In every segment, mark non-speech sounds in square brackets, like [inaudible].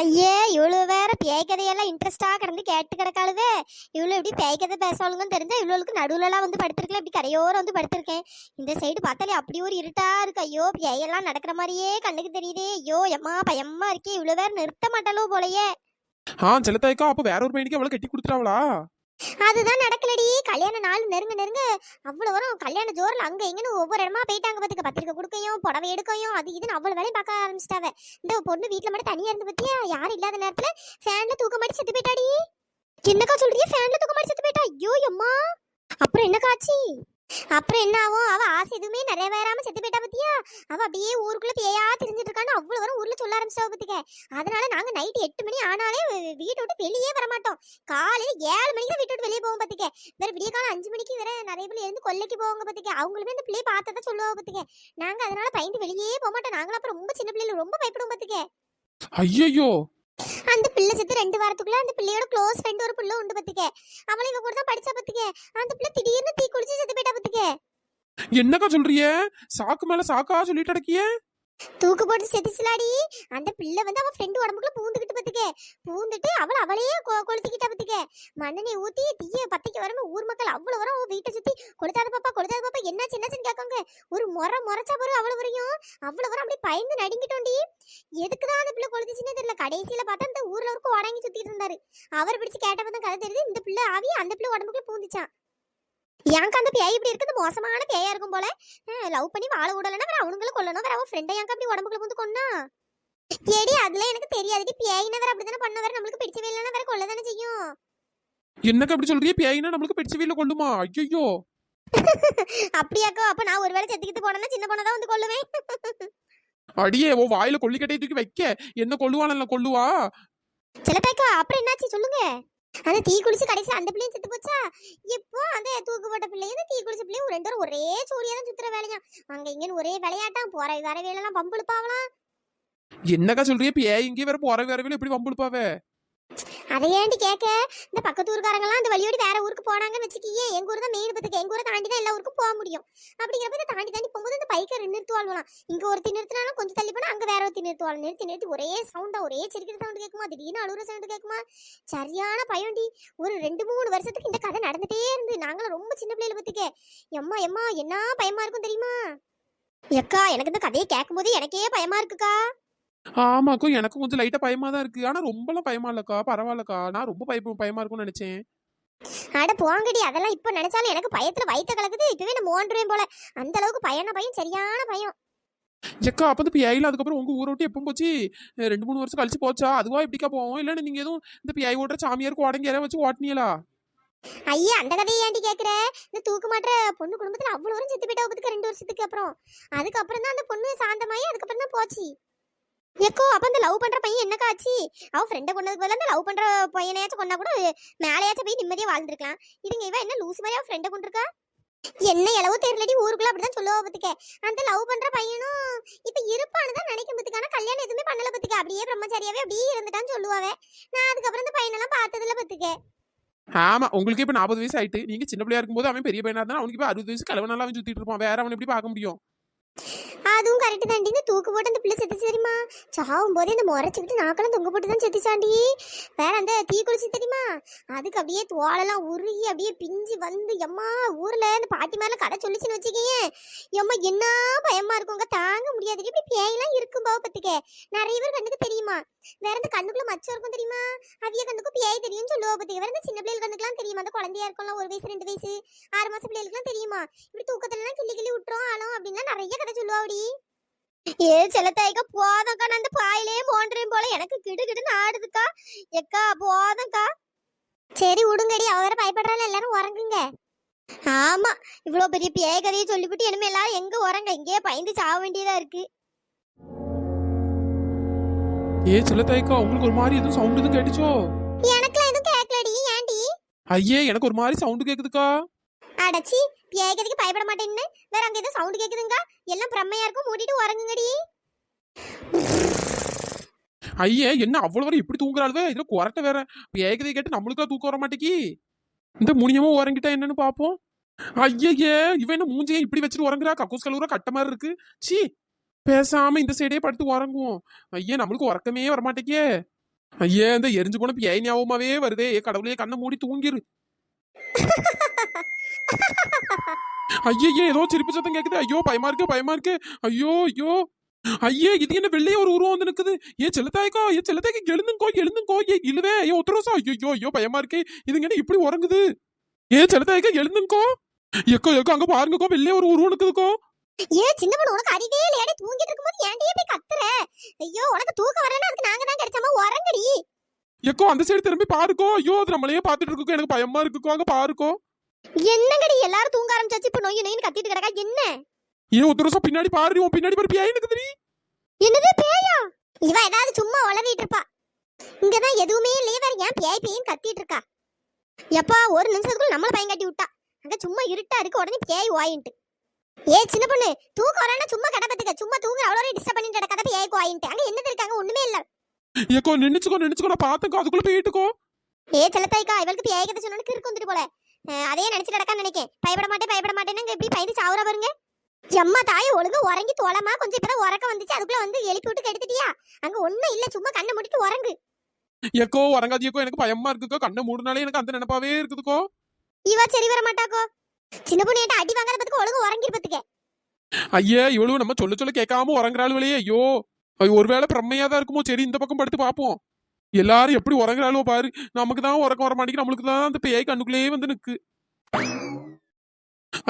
ஐயே இவ்வளவு வேற பேய் கதையெல்லாம் இன்ட்ரெஸ்டா கிடந்து கேட்டு கிடக்காளுவே. இவ்வளவு எப்படி பேய் கதை பேசுவாளுங்கன்னு தெரிஞ்சா இவ்வளவுக்கு நடுவுலலாம் வந்து படுத்திருக்கல இப்படி கரையோரம் வந்து படுத்திருக்கேன். இந்த சைடு பார்த்தாலே அப்படி ஒரு இருட்டா இருக்கு. ஐயோ பேயெல்லாம் நடக்கிற மாதிரியே கண்ணுக்கு தெரியுதே. ஐயோ எம்மா பயமா இருக்கே. இவ்வளவு வேற நிறுத்த மாட்டாளோ போலயே. ஆ செல்லத்தாய்க்கா அப்ப வேற ஒரு பையனுக்கு அவளை கட்டி கொடுத்துட்டாவளா? அதுதான் நடக்கலடி. கல்யாண நாள் நெருங்க நெருங்க அவ்வளவு வரும். கல்யாண ஜோரில் அங்க இங்கன்னு ஒவ்வொரு இடமா போயிட்டாங்க பார்த்துக்க பத்திரிக்கை கொடுக்கையும் புடவை எடுக்கையும் அது இதுன்னு அவ்வளவு வேலையும் பார்க்க ஆரம்பிச்சிட்டாவ. இந்த பொண்ணு வீட்டில் மட்டும் தனியா இருந்து பற்றியா யாரும் இல்லாத நேரத்துல ஃபேனில் தூக்க மாட்டி செத்து போயிட்டாடி. என்னக்கா சொல்றிய ஃபேனில் தூக்க மாட்டி செத்து போயிட்டா? ஐயோ அம்மா அப்புறம் என்னக்காச்சு அப்புறம் என்ன ஆகும்? அவ ஆசை எதுவுமே நிறைய வேறாம செத்து போயிட்டா பத்தியா? அவ அப்படியே ஊருக்குள்ள பேயா தெரிஞ்சிட்டு இருக்கான்னு அவ்வளவு வரும் ஊர்ல சொல்ல ஆரம்பிச்சா பத்துக்க. அதனால நாங்க நைட் எட்டு மணி ஆனாலே வீட்டை விட்டு வெளியே வர மாட்டோம். காலையில ஏழு மணிக்கு தான் வீட்டு விட்டு வெளியே போவோம் பத்துக்க. வேற விடிய காலம் அஞ்சு மணிக்கு வேற நிறைய பேர் எழுந்து கொல்லைக்கு போவாங்க பத்துக்க. அவங்களுமே இந்த பிள்ளைய பார்த்ததா சொல்லுவாங்க பத்துக்க. நாங்க அதனால பயந்து வெளியே போக மாட்டோம். நாங்களும் அப்புறம் ரொம்ப சின்ன பிள்ளைல ரொம்ப பயப்படுவோம் பத்துக்க. ஐயோ அந்த பிள்ளை செத்து ரெண்டு வாரத்துக்குள்ள அந்த பிள்ளையோட க்ளோஸ் ஃப்ரெண்ட் ஒரு பிள்ளை உண்டு பாத்துக்க. அவளை இவ கூட தான் படிச்சா பாத்துக்க. அந்த பிள்ளை திடீர்னு தீ குளிச்சு செத்து போயிட்டா பாத்துக்க. என்னக்கா சொல்றிய சாக்கு மேல சாக்கா சொல்லிட்டு அடக்கிய தூக்கு போட்டு செத்துச்சுலாடி. அந்த பிள்ளை வந்து அவ ஃப்ரெண்டு உடம்புக்குள்ள பூந்துக்கிட்டு பத்துக்க பூந்துட்டு அவள அவளையே கொ- கொளுத்திக்கிட்டா பத்துக்க. மண்ணெண்ணெய் ஊத்தி தீய பத்திக்கு வரணும் ஊர் மக்கள் அவ்வளவு வரும். வீட்டை சுத்தி கொளுத்தாத பாப்பா கொளுத்தாத பாப்பா என்னாச்சு என்னாச்சுன்னு கேட்காங்க ஒரு முறை முறைச்சா பாரு அவ்வளவு வரையும். அவ்வளவு வரும். அப்படியே பயந்து நடுங்கிட்டோண்டி. எதுக்குதான் அந்த பிள்ளை கொளுத்துச்சுன்னே தெரியல. கடைசியில பார்த்தா இந்த ஊர்ல இருக்கும் உடங்கி சுத்திட்டு இருந்தாரு. அவர் பிடிச்சு கேட்டப்ப தான் கதை தெரியுது. இந்த பிள்ளை ஆவி அந்த பிள்ளை உடம்புக்குள்ள பூந்துச்சான் எனக்கு அந்த பேய் இப்படி இருக்குது? மோசமான பேயா இருக்கும் போல. லவ் பண்ணி வாழ விடலன்னா வேற அவனுங்களும் கொல்லணும். வேற அவன் ஃப்ரெண்டை எனக்கு அப்படி உடம்புக்குள்ள பூந்து கொன்னா? ஏடி அதுல எனக்கு தெரியாதுடி. பேயின வேற அப்படிதானே பண்ண வேற நம்மளுக்கு பிடிச்சவே இல்லைன்னா வேற கொல்ல தானே செய்யும். என்னக்கா அப்படி சொல்றிய பேயினா நம்மளுக்கு பிடிச்ச வீல கொள்ளுமா ஐயோ அப்படியாக்கோ அப்ப நான் ஒருவேளை செத்துக்கிட்டு போனேன்னா சின்ன பொண்ணை தான் வந்து கொல்லுவேன். அடியே ஓ வாயில கொல்லிக்கட்டையை தூக்கி வைக்க. என்ன கொள்ளுவானல்ல கொள்ளுவா சிலத்தாய்க்கா அப்புறம் என்னாச்சு சொல்லுங்க. அந்த தீ குளிச்சு கடைசியில் அந்த பிள்ளையும் செத்து போச்சா? இப்போ அந்த தூக்கு போட்ட பிள்ளையும் தீ குளிச்ச பிள்ளையும் ரெண்டு பேரும் ஒரே சூடியா தான் சுத்துற வேலையா அங்க இங்கன்னு ஒரே விளையாட்டம் போற வர வேலைலாம் பம்புழுப்பாவலாம் என்னக்கா சொல்றிய? பேய் இங்கே வேற போற வேற வேலை எப்படி வம்புழுப்பாவே அதை ஏன்டி கேட்க? இந்த பக்கத்து ஊருக்காரங்கலாம் அந்த வழியோடி வேற ஊருக்கு போனாங்கன்னு வச்சுக்கியே எங்க ஊர் தான் மெயின் பத்துக்கு. எங்க ஊரை தாண்டி தான் எல்லா ஊருக்கும் போக முடியும். அப்படிங்கிறப்ப இதை தாண்டி தாண்டி போகும்போது இந்த பைக்கை நிறுத்துவாள்வலாம் இங்க ஒருத்தி நிறுத்தினாலும் கொஞ்சம் தள்ளி போனா அங்க வேற ஒருத்தி நிறுத்துவாள் நிறுத்தி நிறுத்தி ஒரே சவுண்டா ஒரே சிரிக்கிற சவுண்ட் கேட்குமா? திடீர்னு அழுகிற சவுண்ட் கேட்குமா? சரியான பயம்டி. ஒரு ரெண்டு மூணு வருஷத்துக்கு இந்த கதை நடந்துட்டே இருந்து. நாங்களும் ரொம்ப சின்ன பிள்ளைல பத்துக்கே. எம்மா எம்மா என்ன பயமா இருக்கும் தெரியுமா? எக்கா எனக்கு இந்த கதையை கேட்கும்போது எனக்கே பயமா இருக்குக்கா. ஆமாக்கா எனக்கும் கொஞ்சம் லைட்டா பயமா தான் இருக்கு. ஆனா ரொம்பலாம் பயமா இல்லக்கா. பரவாயில்லக்கா. நான் ரொம்ப பய பயமா இருக்கும்னு நினைச்சேன். அட போங்கடி. அதெல்லாம் இப்ப நினைச்சாலும் எனக்கு பயத்துல வயித்த கலக்குது. இப்பவே நான் மோண்டுவேன் போல. அந்த அளவுக்கு பயன பயம் சரியான பயம். எக்கா அப்ப பிஐல அதுக்கப்புறம் உங்க ஊரை விட்டு எப்போ போச்சு? ரெண்டு மூணு வருஷம் கழிச்சு போச்சா? அதுவா எப்படிக்கா போவோம்? இல்லைன்னா நீங்க எதுவும் இந்த பிஐ ஓட்டுற சாமியாருக்கு உடங்கி யாரையா வச்சு ஓட்டினீங்களா? ஐயா அந்த கதையை ஏன்டி கேக்குற? இந்த தூக்கு மாட்டுற பொண்ணு குடும்பத்துல அவ்வளவு வரும் செத்து போயிட்டா ரெண்டு வருஷத்துக்கு அப்புறம். அதுக்கப்புறம் தான் அந்த பொண்ணு சாந்தமாயி அதுக்கப்புறம் தான் போச்சு. எக்கோ அப்ப அந்த லவ் பண்ற பையன் என்னக்கா ஆச்சு? அவ ஃப்ரெண்டை கொண்டதுக்கு பதிலா அந்த லவ் பண்ற பையனையாச்சும் கொண்டா கூட மேலையாச்சும் போய் நிம்மதியா வாழ்ந்துருக்கலாம். இதுங்க இவன் என்ன லூஸ் மாதிரி அவன் ஃப்ரெண்டை கொண்டிருக்கா என்ன எளவோ தெரியலடி ஊருக்குள்ள அப்படிதான் சொல்லுவா பத்துக்க. அந்த லவ் பண்ற பையனும் இப்ப இருப்பான்னு தான் நினைக்கும் பத்துக்க. ஆனா கல்யாணம் எதுவுமே பண்ணல பத்துக்க. அப்படியே பிரம்மச்சாரியாவே அப்படியே இருந்துட்டான்னு சொல்லுவாவே நான் அதுக்கப்புறம் இந்த பையனெல்லாம் பார்த்ததுல பத்துக்க. ஆமா உங்களுக்கு இப்ப நாற்பது வயசு ஆயிட்டு. நீங்க சின்ன பிள்ளையா இருக்கும்போது அவன் பெரிய பையனா இருந்தா அவனுக்கு இப்ப அறுபது வயசு கலவனால அவன் சுத்திட்டு இருப்பான். வேற அவன் எப்படி பார்க்க முடியும்? அதுவும் கரெக்ட் தாண்டி. இந்த தூக்கு போட்டு அந்த பிள்ளை செத்துச்சு தெரியுமா? சாவும் போதே இந்த முறைச்சிக்கிட்டு நாக்கெல்லாம் தொங்க போட்டு தான் செத்துச்சாண்டி. வேற அந்த தீ குளிச்சு தெரியுமா? அதுக்கு அப்படியே தோலெல்லாம் உருகி அப்படியே பிஞ்சு வந்து எம்மா ஊர்ல இந்த பாட்டி மேல கதை சொல்லிச்சுன்னு வச்சுக்கீங்க எம்மா என்ன பயமா இருக்குங்க? தாங்க முடியாது இப்படி பேயெல்லாம் இருக்கும் பாவ பத்துக்க நிறைய பேர் கண்ணுக்கு தெரியுமா? வேற இந்த கண்ணுக்குள்ள மச்சம் இருக்கும் தெரியுமா? அவிய கண்ணுக்கு பேய் தெரியும்னு சொல்லுவா பத்துக்க வேற இந்த சின்ன பிள்ளைகள் கண்ணுக்குலாம் தெரியுமா? அந்த குழந்தையா இருக்கும்ல ஒரு வயசு ரெண்டு வயசு ஆறு மாசம் பிள்ளைகளுக்குலாம் தெரியுமா? இப்படி தூக்கத்துலலாம் கிள்ளி கிள்ளி விட்டுறோம் ஆளும் அப்படின்னா நிறைய கதை சொல்லுவாடி ஏ செல்லத்தாய்க்கா போதக்கா நான் அந்த பாயிலே மோண்டுறேன் போல. எனக்கு கிடு கிடுன்னு ஆடுதுக்கா. எக்கா போதக்கா சரி விடுங்கடி அவ வேற பயப்படுறாள். எல்லாரும் உறங்குங்க. ஆமா. இவ்வளவு பெரிய பேய் கதையை சொல்லிவிட்டு இனிமே எல்லாரும் எங்க உறங்க? இங்கேயே பயந்து சாக வேண்டியதா இருக்கு. ஏ செல்லத்தாய்க்கா உங்களுக்கு ஒரு மாதிரி எதுவும் சவுண்ட் எதுவும் கேட்டுச்சோ? எனக்குலாம் எதுவும் கேட்கலடி ஏன்டி? ஐயே எனக்கு ஒரு மாதிரி சவுண்ட் கேக்குதுக்கா. அடச்சி பேய் கதைக்கு பயப்பட மாட்டேன்னு வேற அங்க ஏதோ சவுண்ட் கேக்குதுங்க. எல்லாம் பிரம்மையா இருக்கும். மூடிட்டு உறங்குங்கடி. ஐயே என்ன அவ்வளவு வரை இப்படி தூங்குறாளுவே? இதுல குரட்ட வேற. ஏகதை கேட்டு நம்மளுக்கா தூக்கம் வர மாட்டேங்கி இந்த முனியமும் உறங்கிட்டா என்னன்னு பாப்போம். ஐயே இவன் என்ன மூஞ்சியை இப்படி வச்சுட்டு உறங்குறா? கக்கூஸ் கழுவுற கட்ட மாதிரி இருக்கு. சீ பேசாம இந்த சைடே படுத்து உறங்குவோம். ஐயே நம்மளுக்கு உறக்கமே வரமாட்டேக்கே ஐயே இந்த எரிஞ்சு போன பியை ஞாபகமாவே வருதே. ஏ கடவுளே கண்ணை மூடி தூங்கிரு. [laughs] ஐயே ஏதோ சிரிப்பு சத்தம் கேக்குது. ஐயோ பயமா இருக்கு பயமா இருக்கு. ஐயோ ஐயோ. ஐயே இது என்ன வெள்ளைய ஒரு உருவம் வந்து நிக்குது? ஏ செல்லத்தாய்க்கோ ஏ செல்லத்தாய்க்கு எழுந்துங்கோ எழுந்துங்கோ. ஏ இழுவே. ஏ உத்தரவசா. ஐயோ ஐயோ பயமா இருக்கு. இதுங்க என்ன இப்படி உறங்குது? ஏ செல்லத்தாய்க்கா எழுந்துங்கோ. எக்கோ எக்கோ அங்க பாருங்கக்கோ வெள்ளைய ஒரு உருவம் நிக்குதுக்கோ. ஏ சின்ன பொண்ணு உனக்கு அறிவே இல்லையாடி தூங்கிட்டு இருக்கும்போது ஏன்டியே போய் கத்துற? ஐயோ உனக்கு தூக்கம் வரலன்னா அதுக்கு நாங்க தான் கிடைச்சாம? உறங்கடி. எக்கோ அந்த சைடு திரும்பி பாருக்கோ. ஐயோ அது நம்மளையே பாத்துட்டு இருக்கோ எனக்கு பயமா இருக்குக்கோ. அங்க பாருக்கோ. என்னங்கடி எல்லாரும் தூங்க ஆரம்பிச்சாச்சு? இப்ப நொய்யு நொய்னு கத்திட்டு கிடக்கா? என்ன? ஏ உத்தரவசா பின்னாடி பாரு உன் பின்னாடி பாரு பியாய் நிக்குதுடி. என்னது பேயா? இவ ஏதாவது சும்மா உளறிட்டு இருப்பா. இங்கதான் எதுவுமே இல்லையே வேற ஏன் பேய் பேயின்னு கத்திட்டு இருக்கா? எப்பா ஒரு நிமிஷத்துக்குள்ள நம்மள பயம் கட்டி விட்டா. அங்க சும்மா இருட்டா இருக்கு உடனே பேய் வாயின்ட்டு. ஏ சின்ன பொண்ணு தூக்கம் வரேன்னா சும்மா கடை பத்துக்க. சும்மா தூங்க அவ்வளோ டிஸ்டர்ப் பண்ணிட்டு கிடக்காத பேய் வாயின்ட்டு. அங்க என்னது இருக்காங்க? ஒண்ணுமே இல்ல. எக்கோ நின்னுச்சுக்கோ நின்னுச்சுக்கோ நான் பாத்துக்கோ அதுக்குள்ள போயிட்டுக்கோ ஏ செல்லத்தாய்க்கா இவளுக்கு பேய் கதை சொன்னு கிறுக்கு வந்துட்டு போல. அஹ் அதே நினைச்சு கிடக்கா நினைக்கேன். பயப்பட மாட்டேன் பயப்பட மாட்டேன்னு இப்படி பயந்து சாவுறா பாருங்க. எம்மா தாய் ஒழுங்கு உறங்கி தோலமா கொஞ்சம் இப்பதான் உறக்க வந்துச்சு. அதுக்குள்ள வந்து எழுப்பி விட்டு கெடுத்துட்டியா? அங்க ஒண்ணும் இல்ல சும்மா கண்ணை மூடிட்டு உறங்கு. எக்கோ உறங்காதியக்கோ எனக்கு பயமா இருக்குக்கோ. கண்ணை மூடுனாலே எனக்கு அந்த நினைப்பாவே இருக்குதுக்கோ. இவ சரி வர மாட்டாக்கோ. சின்ன பொண்ணு அடி வாங்காத பத்துக்கு ஒழுங்கு உறங்கிருப்பதுக்கு ஐயே இவ்வளவு நம்ம சொல்ல சொல்ல கேட்காம உறங்குறாளுவலையே ஐயோ ஐயோ, ஒருவேளை பிரம்மையா தான் இருக்குமோ? சரி இந்த பக்கம் படுத்து பாப்போம். எல்லாரும் எப்படி உறங்குறாளோ பாரு. நமக்கு தான் உறக்கம் வர மாட்டேங்குது. நம்மளுக்கு தான் அந்த பேய் கண்ணுக்குள்ளேயே வந்து நிக்கு.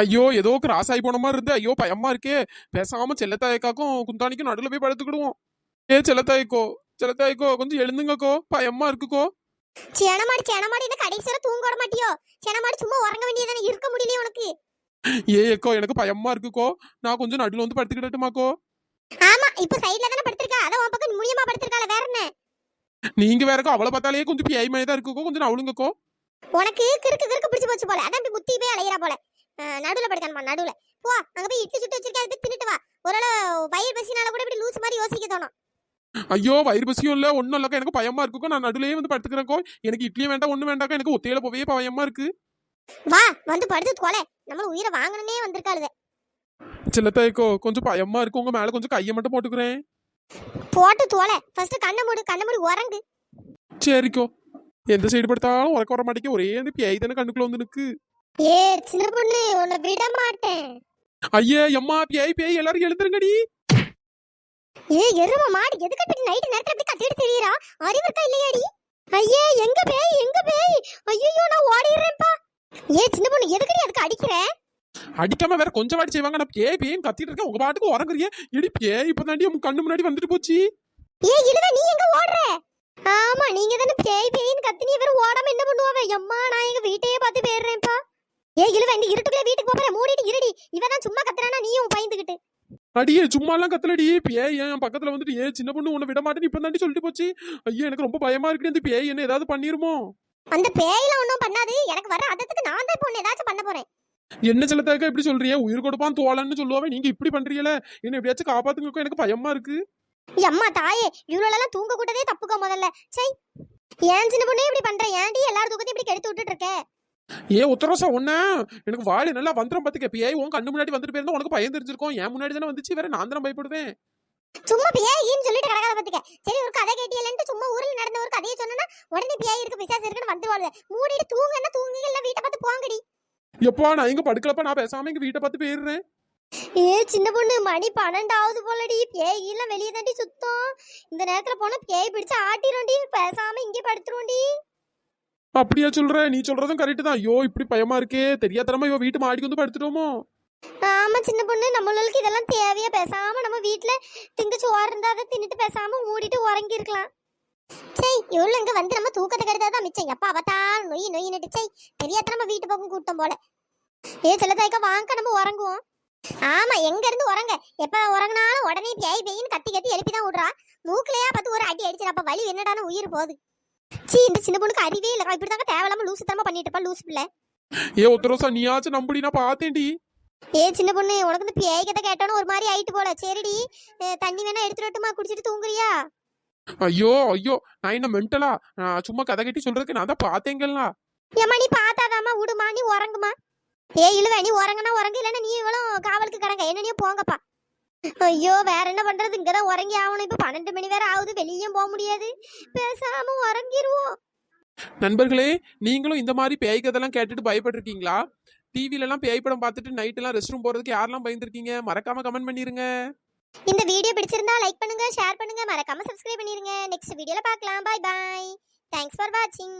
ஐயோ ஏதோ கிராஸ் ஆகி போன மாதிரி இருந்து. ஐயோ பயமா இருக்கே. பேசாம செல்லத்தாயக்காக்கும் குந்தானிக்கும் நடுவுல போய் படுத்துக்கிடுவோம். ஏ செல்லத்தாய்க்கோ செல்லத்தாய்க்கோ கொஞ்சம் எழுந்துங்கக்கோ. பயமா இருக்குக்கோ. சேனமாடி சேனமாடி என்ன கடைசி வரை தூங்க விட மாட்டியோ? சேனமாடி சும்மா உறங்க வேண்டியதானே இருக்க முடியலையே உனக்கு. ஏ எக்கோ எனக்கு பயமா இருக்குக்கோ. நான் கொஞ்சம் நடுவுல வந்து படுத்துக்கிடட்டுமாக்கோ. ஆமா இப்ப சைடுல தானே படுத்திருக்கா. அதான் உன் பக்கம் முடியமா படுத்திருக்கால வேற என்ன? நீங்க வேறக்கோ அவளை பார்த்தாலே கொஞ்சம் பேய் மாதிரி தான் இருக்குக்கோ கொஞ்சம் நவுளுங்கக்கோ. உனக்கு கிறுக்கு கிறுக்கு பிடிச்சு போச்சு போல. அதான் இப்படி முத்தி போய் அலையிறா போல. நடுவுல படுக்கானமா நடுவுல. போ அங்க போய் இட்லி சுட்டு வச்சிருக்கா அது தின்னுட்டு வா. ஒருவேளை வயிறு பசினால கூட இப்படி லூஸ் மாதிரி யோசிக்க தோணும். ஐயோ வயிறு பசியும் இல்ல ஒண்ணும் இல்லக்கா எனக்கு பயமா இருக்குக்கோ நான் நடுவுலயே வந்து படுத்துக்கிறேன்க்கோ. எனக்கு இட்லியும் வேண்டாம் ஒண்ணும் வேண்டாக்கா எனக்கு ஒத்தையில போவே பயமா இருக்கு. வா வந்து படுத்து தொலை. நம்ம உயிரை வாங்கணும்னே வந்திருக்காளுத செல்லத்தாய்க்கோ கொஞ்சம் பயமா இருக்கு உங்க மேல கொஞ்சம் கையை மட்டும் போட்டுக்கிறேன். போட்டு தொலை. ஃபர்ஸ்ட் கண்ணை மூடு கண்ணை மூடி உறங்கு. சரிக்கோ. எந்த சைடு படுத்தாலும் உறக்க வர மாட்டேங்க. ஒரே அந்த பேய் தானே கண்ணுக்குள்ள வந்து நிக்கு. ஏ சின்ன பொண்ணு உன்னை விட மாட்டேன். ஐயே அம்மா பேய் பேய் எல்லாரும் எழுந்துருங்கடி. ஏ எரும மாடு எதுக்கு இப்படி நைட் நேரத்துல இப்படி கத்திட்டு தெரியறா? அறிவு இருக்கா இல்லையாடி ஐயே எங்க பேய் எங்க பேய் ஐயோ நான் ஓடிடுறேன்ப்பா ஏ சின்ன பொண்ணு எதுக்குடி அதுக்கு அடிக்கிற அடிக்காம வேற கொஞ்சம் வாடி செய்வாங்க. நான் பேய் பேயும் கத்திட்டு இருக்கேன் உங்க பாட்டுக்கு உறங்குறியே இடி பேய் இப்பதாண்டி உங்க கண்ணு முன்னாடி வந்துட்டு போச்சு. ஏ இழுவ நீ எங்க ஓடுற? ஆமா நீங்க தானே பேய் பேய்னு கத்தினி வேற ஓடாம என்ன பண்ணுவாவ எம்மா நான் எங்க வீட்டையே பார்த்து போயிடுறேன்ப்பா ஏ இழுவ இந்த இருட்டுக்குள்ள வீட்டுக்கு போறேன் மூடிட்டு இருடி. இவதான் சும்மா கத்துறானா? நீயும் பயந்துகிட்டு அடியே சும்மா எல்லாம் கத்தலடி பேய் என் பக்கத்துல வந்துட்டு ஏ சின்ன பொண்ணு உன்னை விட மாட்டேன்னு இப்ப தாண்டி சொல்லிட்டு போச்சு. ஐயோ எனக்கு ரொம்ப பயமா இருக்கு இந்த பேய் என்ன ஏதாவது பண்ணிருமோ? அந்த பேய்லாம் ஒன்றும் பண்ணாது. எனக்கு வர அதத்துக்கு நான் தான் இப்போ ஒன்று ஏதாச்சும் பண்ண போறேன். என்ன செல்லத்தாக்க இப்படி சொல்றியே? உயிர் கொடுப்பான் தோழன்னு சொல்லுவாவே நீங்க இப்படி பண்றீங்களே? என்ன எப்படியாச்சும் காப்பாத்துங்கக்கோ எனக்கு பயமா இருக்கு. அம்மா தாயே இவ்வளோலாம் தூங்க கூட்டதே தப்புக்கோ முதல்ல. சை ஏன் சின்ன பொண்ணே இப்படி பண்ற? ஏன்டி எல்லாரும் தூக்கத்தையும் இப்படி கெடுத்து விட்டுட்டு இருக்க ஏ உத்தரவசா ஒன்ன எனக்கு வாழை நல்லா வந்துடும் பாத்துக்க. பேய் உன் கண்ணு முன்னாடி வந்துட்டு போயிருந்தா உனக்கு பயம் தெரிஞ்சிருக்கும். என் முன்னாடி தானே வந்துச்சு வேற நான் தானே பயப்படுவேன்? சும்மா பேயின்னு சொல்லிட்டு கிடக்காத பாத்துக்க. சரி ஒரு கதை கேட்டியலன்ட்டு சும்மா ஊர்ல நடந்த ஒரு கதையை சொன்னா உடனே பேய் இருக்கு பிசாசு இருக்குன்னு வந்துருவாளுங்க மூடிட்டு தூங்கன்னா தூங்குங்க இல்ல வீட்டை பார்த்து போங்கடி. எப்பா நான் இங்க படுக்கலப்பா? நான் பேசாம எங்க வீட்டை பார்த்து போயிடுறேன். ஏ சின்ன பொண்ணு மணி பன்னெண்டாவது போலடி. பேய் எல்லாம் வெளியே தாண்டி சுத்தம். இந்த நேரத்துல போனா பேய் பிடிச்சு ஆட்டிடும்டி. பேசாம இங்கே படுத்துருவோண்டி. அப்படியா சொல்ற? நீ சொல்றதும் கரெக்ட் தான். ஐயோ இப்படி பயமா இருக்கே. தெரியாதனமா இவ வீட்டு மாடிக்கு வந்து படுத்துட்டோமோ? ஆமா சின்ன பொண்ணு நம்மளுக்கு இதெல்லாம் தேவையா? பேசாம நம்ம வீட்ல திங்க சோறு இருந்தா அதை தின்னுட்டு பேசாம மூடிட்டு உறங்கி இருக்கலாம் சை இவ்வளவு வந்து நம்ம தூக்கத்தை கெடுத்தாதான் மிச்சம். எப்ப அவத்தால் நொய் நொய் நட்டு சை தெரியாத நம்ம வீட்டு பக்கம் கூட்டம் போல. ஏ சில தாய்க்கா வாங்க நம்ம உறங்குவோம். ஆமா எங்க இருந்து உறங்க? எப்ப உறங்கினாலும் உடனே பேய் பேயின்னு கத்தி கத்தி எழுப்பி தான் விடுறா. மூக்கிலையா பார்த்து ஒரு அடி அடிச்சு அப்ப வலி என்னடான உயிர் போகுது. சீ இந்த சின்ன பொண்ணுக்கு அறிவே இல்லை. இப்படி தாங்க தேவையில்லாம லூசு தரமா பண்ணிட்டு இருப்பா லூசு பிள்ளை. ஏ உத்தரவசா நீயாச்சும் நம்படி நான் பார்த்தேன்டி. ஏ சின்ன பொண்ணு உனக்கு இந்த பேய் கதை கேட்டோன்னு ஒரு மாதிரி ஆயிட்டு போல. சரிடி. தண்ணி வேணா எடுத்துட்டு குடிச்சிட்டு தூங்குறியா? ஐயோ ஐயோ நான் என்ன மென்டலா நான் சும்மா கதை கட்டி சொல்றதுக்கு நான் தான் பார்த்தேங்கல்ல. ஏம்மா நீ பார்த்தாதாம்மா விடுமா நீ உறங்குமா. ஏ இழுவ நீ உறங்குனா உறங்கு இல்லைன்னா நீ இவ்வளோ காவலுக்கு கிடங்க என்ன நீ போங்கப்பா. ஐயோ வேற என்ன பண்றது இங்கதான் உறங்கி ஆகணும் இப்ப பன்னெண்டு மணி வேற ஆகுது வெளியும் போக முடியாது. பேசாம உறங்கிருவோம். நண்பர்களே நீங்களும் இந்த மாதிரி பேய் கதைலாம் கேட்டுட்டு பயப்பட்டிருக்கீங்களா? டிவில எல்லாம் பேய் படம் பார்த்துட்டு நைட் எல்லாம் ரெஸ்ட் ரூம் போறதுக்கு யாரெல்லாம் பயந்துருக்கீங்க? மறக்காம கமெண்ட் பண்ணிருங்க. இந்த வீடியோ பிடிச்சிருந்தா லைக் பண்ணுங்க ஷேர் பண்ணுங்க. மறக்காம சப்ஸ்கிரைப் பண்ணிருங்க. நெக்ஸ்ட் வீடியோல பார்க்கலாம். பை பை தேங்க்ஸ் ஃபார் வாட்சிங்